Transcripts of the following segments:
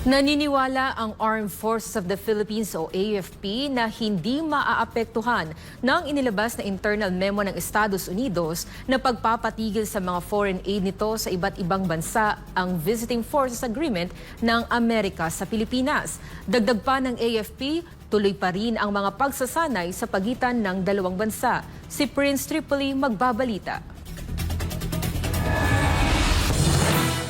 Naniniwala ang Armed Forces of the Philippines o AFP na hindi maaapektuhan ng inilabas na internal memo ng Estados Unidos na pagpapatigil sa mga foreign aid nito sa iba't ibang bansa ang Visiting Forces Agreement ng Amerika sa Pilipinas. Dagdag pa ng AFP, tuloy pa rin ang mga pagsasanay sa pagitan ng dalawang bansa. Si Prince Tripoli magbabalita.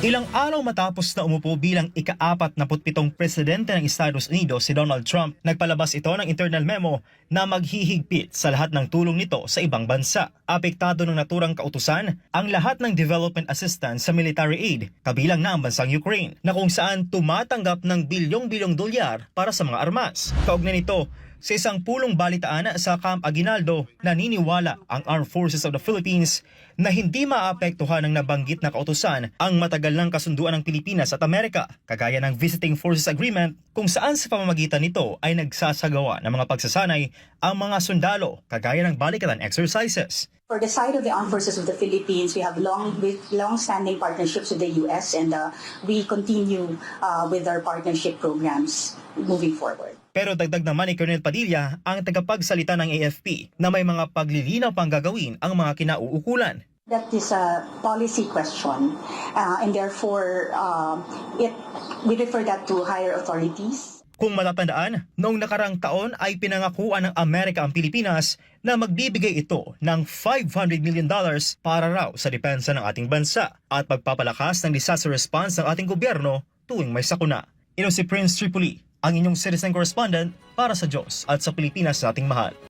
Ilang araw matapos na umupo bilang ika-apat na putpitong presidente ng Estados Unidos si Donald Trump, nagpalabas ito ng internal memo na maghihigpit sa lahat ng tulong nito sa ibang bansa. Apektado ng naturang kautusan ang lahat ng development assistance sa military aid, kabilang na ang bansang Ukraine, na kung saan tumatanggap ng bilyong-bilyong dolyar para sa mga armas. Kaugnay nito, sa isang pulong balitaan sa Camp Aguinaldo, naniniwala ang Armed Forces of the Philippines na hindi maapektuhan ng nabanggit na kautusan ang matagal ng kasunduan ng Pilipinas at Amerika, kagaya ng Visiting Forces Agreement kung saan sa pamamagitan nito ay nagsasagawa ng mga pagsasanay ang mga sundalo, kagaya ng balikatan exercises. For the side of the Armed Forces of the Philippines, we have long, with long-standing partnerships with the U.S. and uh, we continue uh, with our partnership programs moving forward. Pero dagdag naman ni Colonel Padilla ang tagapagsalita ng AFP na may mga paglilinaw pang gagawin ang mga kinauukulan. That is a policy question, uh, and therefore uh, it, we refer that to higher authorities. Kung matatandaan, noong nakarang taon ay pinangakuan ng Amerika ang Pilipinas na magbibigay ito ng 500 million dollars para raw sa depensa ng ating bansa at pagpapalakas ng disaster response ng ating gobyerno tuwing may sakuna. Ino si Prince Tripoli, ang inyong citizen correspondent para sa Diyos at sa Pilipinas nating mahal.